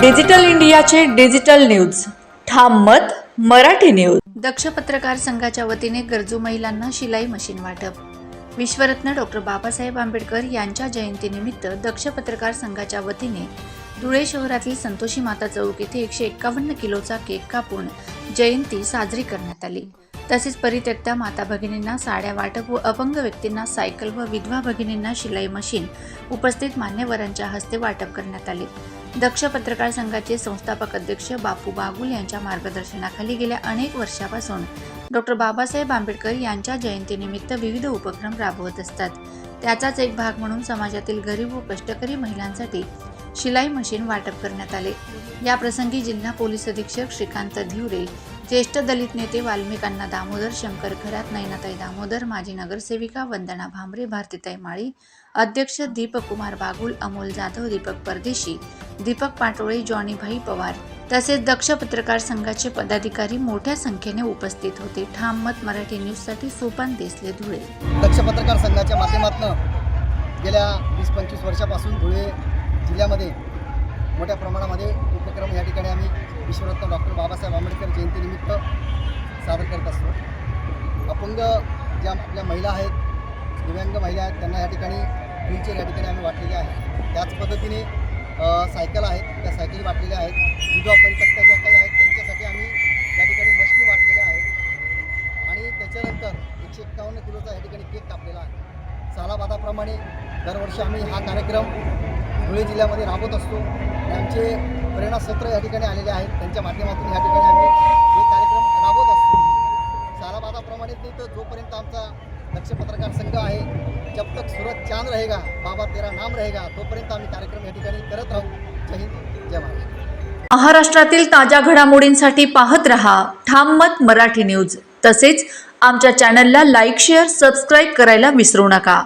Digital इंडियाचे digital news. ठाम मत मराठी न्यूज. दक्ष पत्रकार संघाच्या वतीने गरजू महिलांना शिलाई मशीन वाटप. विश्वरत्न डॉक्टर बाबासाहेब आंबेडकर यांच्या जयंतीनिमित्त दक्ष पत्रकार संघाच्या वतीने धुळे शहरातील संतोषी माता चौक येथे एकशे एक्कावन्न किलोचा केक कापून जयंती साजरी करण्यात आली. तसेच परित्यक्त्या माता भगिनींना साड्या वाटप व अपंग व्यक्तींना सायकल व विधवा भगिनींना शिलाई मशीन उपस्थित मान्यवरांच्या हस्ते वाटप करण्यात आले. दक्ष पत्रकार संघाचे संस्थापक अध्यक्ष बापू बागुल यांच्या मार्गदर्शनाखाली गेल्या अनेक वर्षापासून डॉक्टर बाबासाहेब आंबेडकर यांच्या जयंतीनिमित्त विविध उपक्रम राबवत असतात. त्याचाच एक भाग म्हणून समाजातील गरीब व कष्टकरी महिलांसाठी शिलाई मशीन वाटप करण्यात आले. या प्रसंगी जिल्हा पोलीस अधीक्षक श्रीकांत धिवरे ज्येष्ठ दलित नेते वाल्मिकांना दामोदर शंकर खरात नैनाताई दामोदर माजी नगरसेविका वंदना भांबरे भारतीताई माळी अध्यक्ष दीपकुमार बागुल अमोल जाधव दीपक परदेशी दीपक पाटोळे जॉनीभाई पवार तसेच दक्ष पत्रकार संघाचे पदाधिकारी मोठ्या संख्येने उपस्थित होते. ठाम मत मराठी न्यूजसाठी सोपान देसले धुळे. दक्ष पत्रकार संघाच्या माध्यमातून गेल्या वीस पंचवीस वर्षापासून धुळे जिल्ह्यामध्ये मोठ्या प्रमाणामध्ये उपक्रम या ठिकाणी आम्ही विश्वरत्न डॉक्टर बाबासाहेब आंबेडकर जयंतीनिमित्त सादर करत असतो. अपंग ज्या आपल्या महिला आहेत दिव्यांग महिला आहेत त्यांना या ठिकाणी व्हीलचेअर या ठिकाणी आम्ही वाटलेले आहे. त्याच पद्धतीने सायकल आहेत त्या सायकली वाटलेल्या आहेत. विधवा परित्यक्त्या ज्या काही आहेत त्यांच्यासाठी आम्ही या ठिकाणी मशनी वाटलेल्या आहेत. आणि त्याच्यानंतर एकशे एक्कावन्न किलोचा या ठिकाणी केक कापलेला आहे. सालाबादाप्रमाणे दरवर्षी आम्ही हा कार्यक्रम धुळे जिल्ह्यामध्ये राबवत असतो. आमचे प्रेरणा सत्र या ठिकाणी आलेले आहेत. त्यांच्या माध्यमातून या ठिकाणी आम्ही हे कार्यक्रम राबवत असतो. सालाबादाप्रमाणे नाही तर जोपर्यंत आमचा लक्ष पत्रकार संघ आहे जब तक सूरज चांद रहेगा बाबा तेरा नाम रहेगा तोपर्यंत आम्ही कार्यक्रम या ठिकाणी करत राहू. जय हिंद जय महाराष्ट्र. महाराष्ट्रातील ताज्या घडामोडींसाठी पाहत रहा ठाम मत मराठी न्यूज. तसेच आमच्या चॅनलला लाईक शेअर सबस्क्राईब करायला विसरू नका.